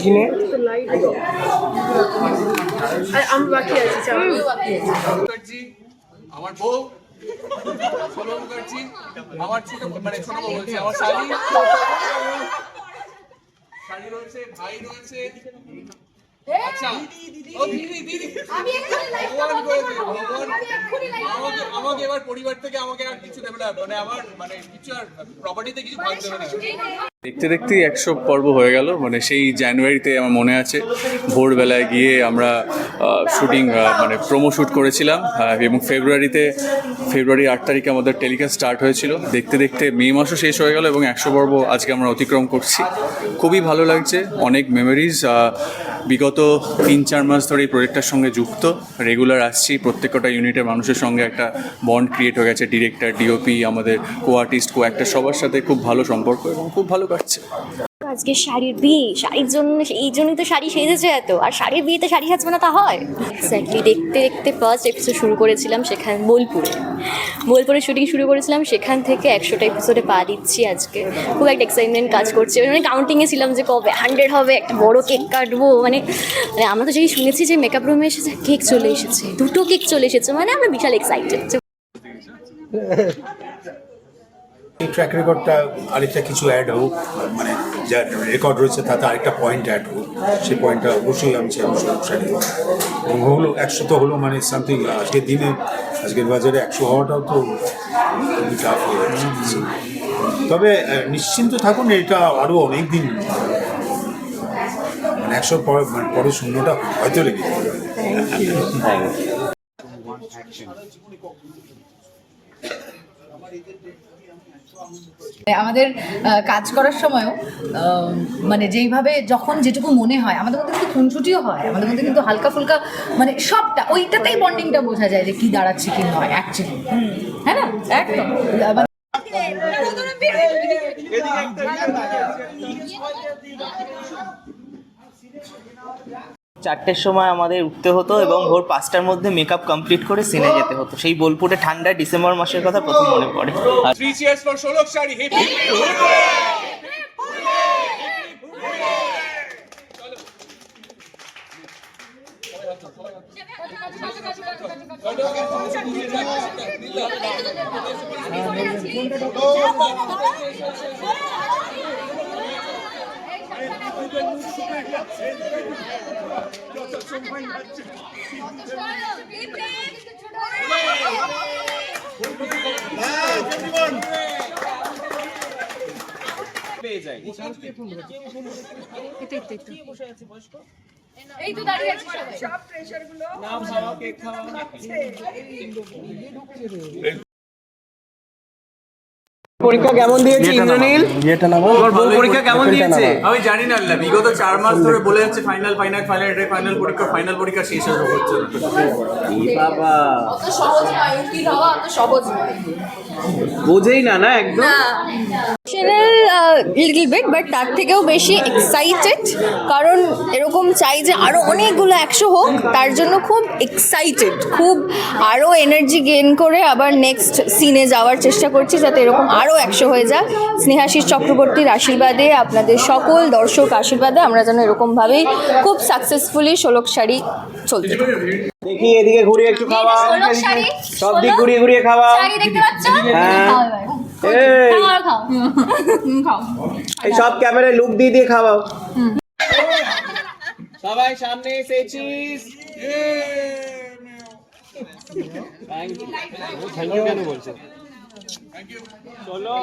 কিনে আমি বাকি আছি মুখার্জি আমার বউ। সোনম মুখার্জি আমার ছোট মানে ছোট বউ বলছি আমার শালি। শালি রয়েছে ভাই রয়েছে। আচ্ছা। ও দিদি দিদি। আমাকে আমাকে এবার পরিবার থেকে আমাকে আর কিছু দেবে না মানে আমার মানে কিছু আর প্রপার্টিতে কিছু ভাগ দেবে না। দেখতে দেখতেই একশো পর্ব হয়ে গেল। মানে সেই জানুয়ারিতে আমার মনে আছে, ভোরবেলায় গিয়ে আমরা শুটিং মানে প্রোমো শ্যুট করেছিলাম এবং ফেব্রুয়ারিতে ফেব্রুয়ারি আট তারিখে আমাদের টেলিকাস্ট স্টার্ট হয়েছিল। দেখতে দেখতে মে মাসও শেষ হয়ে গেল এবং একশো পর্ব আজকে আমরা অতিক্রম করছি। খুবই ভালো লাগছে, অনেক মেমোরিজ বিগত তিন, চার মাস ধরে এই প্রজেক্টটার সঙ্গে যুক্ত। রেগুলার আসছি, প্রত্যেকটা ইউনিটের মানুষের সঙ্গে একটা বন্ড ক্রিয়েট হয়ে গেছে ডিরেক্টর ডিওপি আমাদের কো আর্টিস্ট কো অ্যাক্টার সবার সাথে খুব ভালো সম্পর্ক এবং খুব ভালো কাটছে। আজকে শাড়ির বিয়ে, শাড়ির জন্য, এই জন্যই তো শাড়ি সেজেছে এত, আর শাড়ির বিয়েতে শাড়ি সাজবে না তা হয়? এক্স্যাক্টলি দেখতে দেখতে ফার্স্ট এপিসোড শুরু করেছিলাম সেখান, বোলপুরে। বোলপুরে শুটিং শুরু করেছিলাম, সেখান থেকে একশোটা এপিসোডে পা দিচ্ছি আজকে। খুব একটা এক্সাইটমেন্ট কাজ করছে। মানে কাউন্টিংয়ে ছিলাম যে কবে হান্ড্রেড হবে, একটা বড় কেক কাটবো মানে মানে আমরা তো যেই শুনেছি যে মেকআপ রুমে এসেছে কেক চলে এসেছে, দুটো কেক চলে এসেছে মানে আমরা বিশাল এক্সাইটেড এই ট্র্যাক রেকর্ডটা আরেকটা কিছু অ্যাড হোক মানে যা রেকর্ড রয়েছে তাতে আরেকটা পয়েন্ট অ্যাড হোক সেই পয়েন্টটা অবশ্যই আমি চাই অনুসারে এবং হলো একশো তো হলো মানে সামথিং আজকের দিনে আজকের বাজারে একশো হওয়াটাও তো খুবই টাফ হয়ে যাচ্ছে। তবে নিশ্চিন্ত থাকুন এটা আরও অনেক দিন মানে একশোর পরে মানে পরে শূন্যটা হয়তো লেগে যাবে। আমাদের কাজ করার সময়ও মানে যেইভাবে যখন যেটুকু মনে হয়, আমাদের মধ্যে কিন্তু খুনছুটিও হয়, আমাদের মধ্যে কিন্তু হালকা ফুলকা মানে সবটা, ওইটাতেই বন্ডিংটা বোঝা যায় যে কি দাঁড়াচ্ছে, কি নয় অ্যাকচুয়ালি হ্যাঁ না? একদম। মানে চারটের সময় আমাদের উঠতে হতো এবং ভোর পাঁচটার মধ্যে মেকআপ কমপ্লিট করে সিনে যেতে হতো। সেই বোলপুরে ঠান্ডা ডিসেম্বর মাসের কথা প্রথম মনে পড়ে। আর পেয়ে যায় খাওয়া কেক খাওয়া পরীক্ষা কেমন দিয়েছে ইন্দ্রনীল? তোমার বউ পরীক্ষা কেমন দিয়েছে? আমি জানি না আল্লাহ। বিগত চার মাস ধরে বলে যাচ্ছে ফাইনাল ফাইনাল ফাইনাল এটা ফাইনাল পরীক্ষা ফাইনাল পরীক্ষা শেষ হয়ে হচ্ছে না। বাবা? অত সহজ নয় উকিল হওয়া অত সহজ নয়। বোঝেই না না একদম? লিটল বিট বাট তার থেকেও বেশি এক্সাইটেড কারণ এরকম চাই যে আরও অনেকগুলো একশো হোক তার জন্য খুব এক্সাইটেড খুব আরও এনার্জি গেইন করে আবার নেক্সট সিনে যাওয়ার চেষ্টা করছি যাতে এরকম আরও একশো হয়ে যায় স্নেহাশিস চক্রবর্তীর আশীর্বাদে আপনাদের সকল দর্শক আশীর্বাদে আমরা যেন এরকমভাবেই খুব সাকসেসফুলি ষোলক শাড়ি চলতে দেখি এদিকে ঘুরিয়ে একটু খাওয়া সব দিক ঘুরিয়ে ঘুরিয়ে খাওয়া শাড়ি হ্যাঁ। এই, খাও আর খাও। হুম, খাও। এই সব ক্যামেরায় লুক দিয়ে দিয়ে খাওয়াও। সবাই সামনে এসে চিজ থ্যাংক ইউ কেন বলছো থ্যাংক ইউ চলো